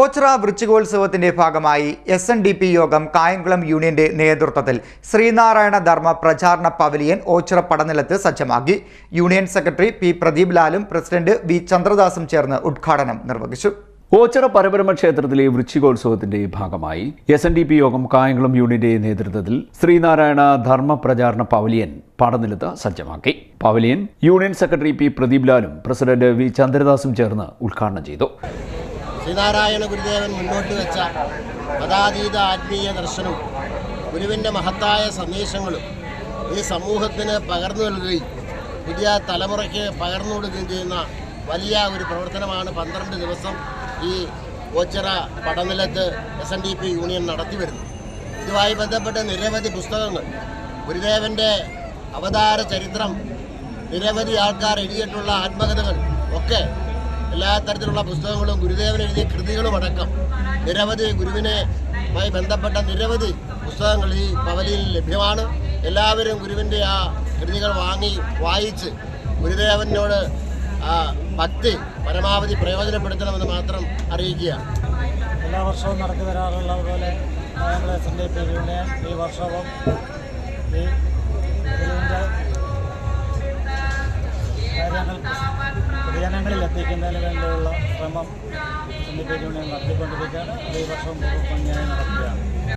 ഓച്ചിറ വൃശ്ചികോത്സവത്തിന്റെ ഭാഗമായി S N D P യോഗം കായംകുളം യൂണിയന്റെ നേതൃത്വത്തിൽ ശ്രീനാരായണ ധർമ്മ പ്രചാരണ പവലിയൻ ഓച്ചിറ പടനിലത്ത് സജ്ജമാക്കി. യൂണിയൻ സെക്രട്ടറി പി പ്രദീപ് ലാലും പ്രസിഡന്റ് വി ചന്ദ്രദാസും ചേർന്ന് ഉദ്ഘാടനം നിർവഹിച്ചു. ഓച്ചിറ പരബ്രഹ്മ ക്ഷേത്രത്തിലെ വൃശ്ചികോത്സവത്തിന്റെ ഭാഗമായി എസ് എൻ ഡി പി യോഗം കായംകുളം യൂണിയന്റെ നേതൃത്വത്തിൽ ശ്രീനാരായണ ധർമ്മ പ്രചാരണ പവലിയൻ പടനിലത്ത് സജ്ജമാക്കി. Pavilion union secretary P Pradeep ലാലും president V ചന്ദ്രദാസും ചേർന്ന് ഉദ്ഘാടനം ചെയ്തു. ശ്രീനാരായണ ഗുരുദേവൻ മുന്നോട്ട് വെച്ച മതാതീത ആത്മീയ ദർശനവും ഗുരുവിന്റെ മഹത്തായ സന്ദേശങ്ങളും ഈ സമൂഹത്തിന് പകർന്നു നൽകുകയും പുതിയ തലമുറയ്ക്ക് പകർന്നു കൊടുക്കുകയും ചെയ്യുന്ന വലിയ ഒരു പ്രവർത്തനമാണ് പന്ത്രണ്ട് ദിവസം ഈ Ochira പടനിലത്ത് S N D P union നടത്തി വരുന്നത്. ഇതുമായി ബന്ധപ്പെട്ട് നിരവധി പുസ്തകങ്ങൾ ഗുരുദേവന്റെ അവതാര ചരിത്രം നിരവധി ആൾക്കാർ എഴുതിയിട്ടുള്ള ആത്മകഥകൾ ഒക്കെ എല്ലാ തരത്തിലുള്ള പുസ്തകങ്ങളും ഗുരുദേവൻ എഴുതിയ കൃതികളും അടക്കം നിരവധി ഗുരുവിനുമായി ബന്ധപ്പെട്ട നിരവധി പുസ്തകങ്ങൾ ഈ പവലിയിൽ ലഭ്യമാണ്. എല്ലാവരും ഗുരുവിന്റെ ആ കൃതികൾ വാങ്ങി വായിച്ച് ഗുരുദേവനോട് ഭക്തി പരമാവധി പ്രയോജനപ്പെടുത്തണമെന്ന് മാത്രം അറിയിക്കുക. എല്ലാ വർഷവും നടത്തി വരാറുള്ള പോലെ ഞങ്ങൾ S N D P union ഈ വർഷവും ഈ പൊതുജനങ്ങളിൽ എത്തിക്കുന്നതിന് വേണ്ടിയുള്ള ശ്രമം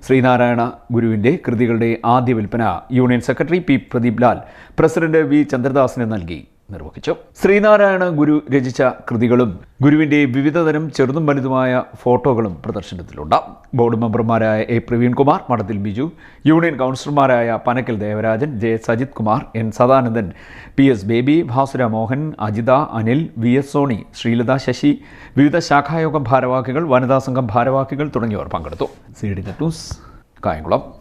ശ്രീനാരായണ ഗുരുവിന്റെ കൃതികളുടെ ആദ്യ വിൽപ്പന union secretary P Pradeep Lal president V ചന്ദ്രദാസിന് നൽകി. നിർവഹിച്ചു. ശ്രീനാരായണ ഗുരു രചിച്ച കൃതികളും ഗുരുവിന്റെ വിവിധതരം ചെറുതും വലുതുമായ ഫോട്ടോകളും പ്രദർശനത്തിലുണ്ട്. ബോർഡ് മെമ്പർമാരായ എ പ്രവീൺകുമാർ മഠത്തിൽ ബിജു യൂണിയൻ കൗൺസിലർമാരായ Panakkal Devarajan J Sajith Kumar N Sadanandan P S Baby Bhasura Mohan Ajitha Anil V S Soni Sreelatha Sasi വിവിധ ശാഖായോഗം ഭാരവാഹികൾ വനിതാ സംഘം ഭാരവാഹികൾ തുടങ്ങിയവർ പങ്കെടുത്തു. C D news Kayamkulam.